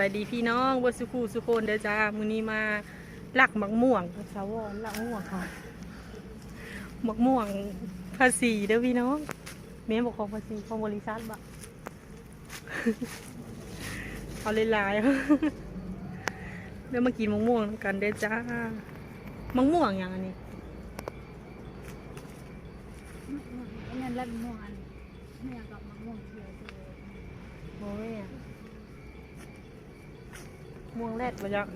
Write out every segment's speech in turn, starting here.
บายดีพี่น้องวัสุคูสุโคนเด้อจ้ามื้อนี้มาลักมักม่วงสาวรลักม่วงค่ะมักม่วงภาษีเด้อพี่น้องแม่บอกของภาษีของบริษัทบ่เอาหลายๆเดี๋ยวมากินมักม่วงกันเด้อจ้ามักม่วงอย่างอันนี้อันนั้นรัดม่วงอันเนี่ยกับมะม่วงเขียวเขียว โอ้ย ม่วงแรดมาจัก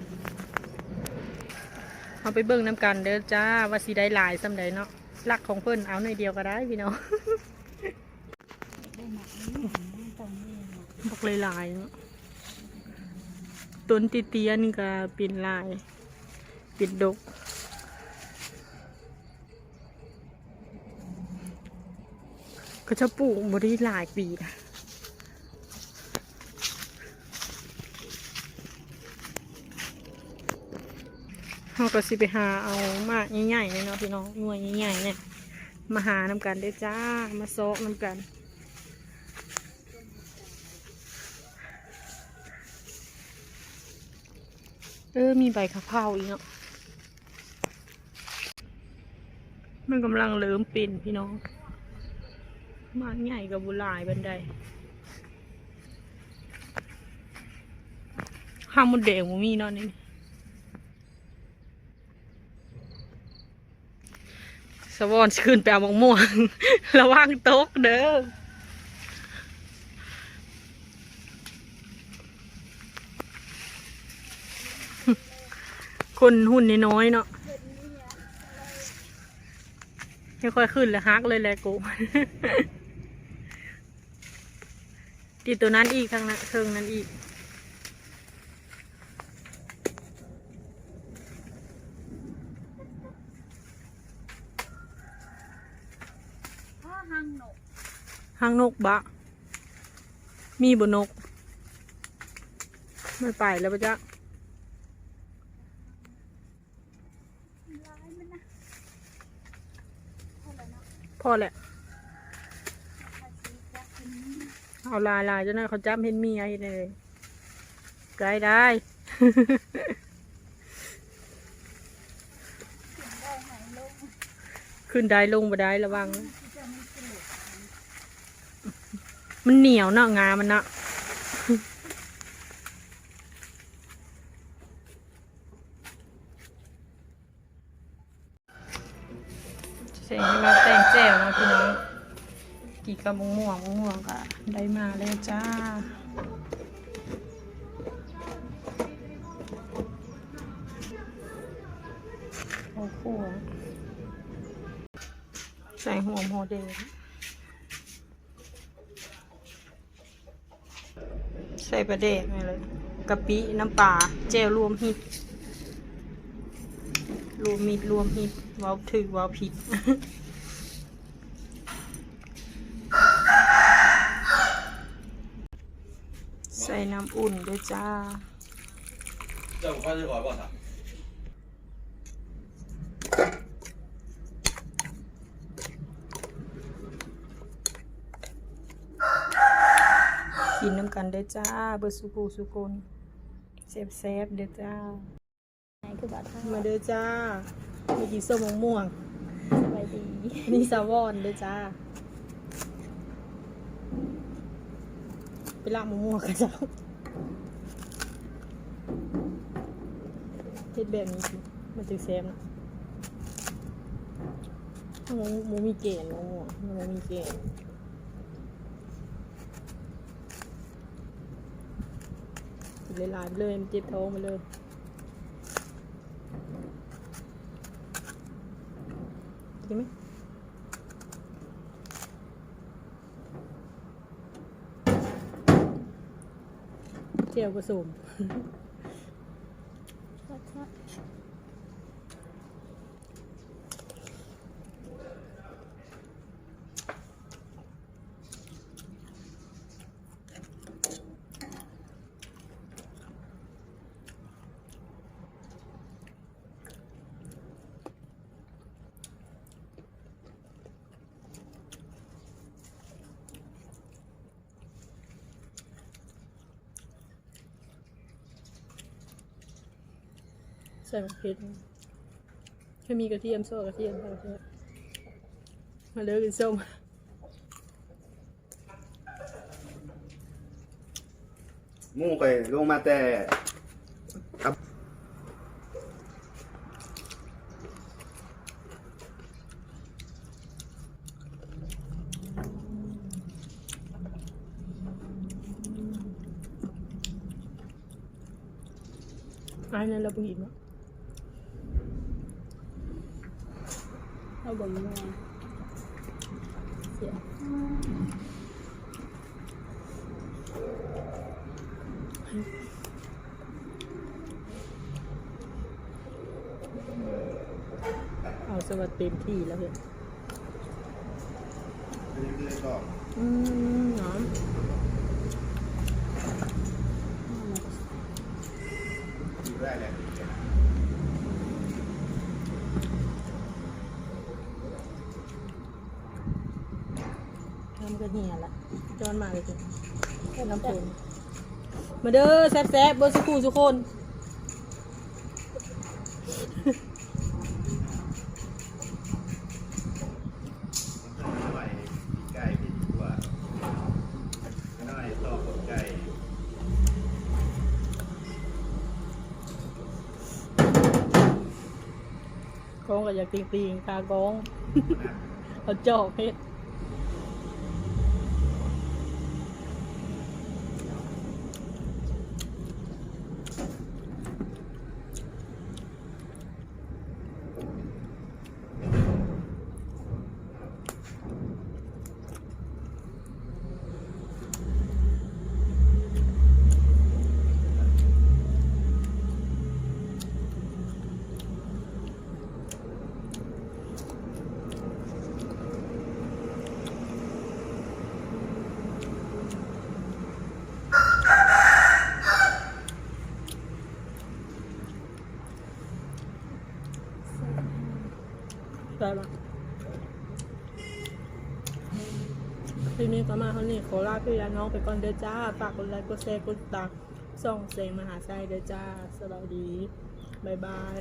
เอาไปเบิ่งน้ำกันเด้อจ้าว่าสีได้หลายสำใดเนาะลักของเพิ่นเอาหน่อยเดียวก็ได้พี่น้องได้หนักนี่ตรงนี้หนักบอกหลายเนาะต้นติเตียนก็ป็นลายป็นดกก็จะปลูกบริหลายปีนะ เราก็สิไปหาเอามากใหญ่ๆเนี่ยเนาะพี่น้องหน่วยใหญ่ๆเนี่ยมาหาน้ำกันได้จ้ามาโซะน้ำกันเออ มีใบกะเพราอีกเนาะ มันกำลังเริ่มเป็นพี่น้อง มากใหญ่กับบุหลายบันไดข้าวมดแดงมันมีเนาะนี่ วอนขึ้นไปเอามะม่วง ระวังตกเด้อคนหุ่นน้อยเนาะไม่ค่อยขึ้นเลยฮักเลยแหละกูติดตัวนั้นอีกทางนั้นเทิงนั้นอีก หังหนกหางนกบะ มีบนก ไม่ไปแล้วปะจ๊ะร้ายมันนะพ่อแล้วเนาะพอแหละ ภาษีจะเป็นเอาลายลายๆเจ้าหน่อยเขาจำเห็นเมียเห็นเลยไกลได้ได้หายลงขึ้นได้ลงบ่ได้ระวังที่จะไม่สนุก มันเหนียวเนาะงามันเนาะเสียงที่มาแต่งแจ่วนาะพี่น้องกี่กระมงม่วงมะม่วงก็ได้มาแล้วจ้าโอ้โหใส่หัวโมเดล ใส่ปลาแดกนี่เลยกะปิน้ำปลาเจลรวมฮิตรวมมิดรวมฮิตว้าวถือว้าวผิดใส่น้ำอุ่นด้วยจ้าเจ้าของข้จะขอบอกสั นน้ำกันเด้อจ้า เบอร์สุกูสุกนเซฟเซฟๆเด้อจ้า ไหนคือบาท่ามาเด้อจ้ามีกินส้มมะม่วง สบายดีนี่สาวอนเด้อจ้า ไปลากมะม่วงกันจ้าเฮ็ดแบบนี้สิมันจึงแซมนะถ้าหมูหมูมีเกณฑ์มะม่วงถ้าหมูมีเกณฑ์กิน หลายๆไปเลยมันเจ็บท้องไปเลยกินไหมเจียวผสม ส่มะเขือแค่มีกระเทียมโซ่กระเทียมใส่กระเทียมมาเลิกกินส้มหมู่ไปลงมาแต่ครับอันนั้นเราเพิ่งอิ่มแล้ว เราบอกยังไงเสียเอาสวัสดิ์เต็มที่แล้วเพื่อนเรื่อยๆก็อืมหอม อยู่ได้แหละ ทำกันเหี่ยละจอนมาเลยจ้ะแค่น้ำฝนมาเด้อแซ่บๆเบอร์สกูสุกคนหน่อยไก่ผิดกว่าหน่อยต่อกับไก่กองก็อยากตีตีงตากองเอาจอกเพชร ใจปะทีนี้ก็มาเขานี่ขอลาพี่และน้องไปก่อนเด้อจ้า ฝากกดไลค์กดแชร์กดติดตามส่องเสียงมหาใจเด้อจ้า สวัสดี บ๊ายบาย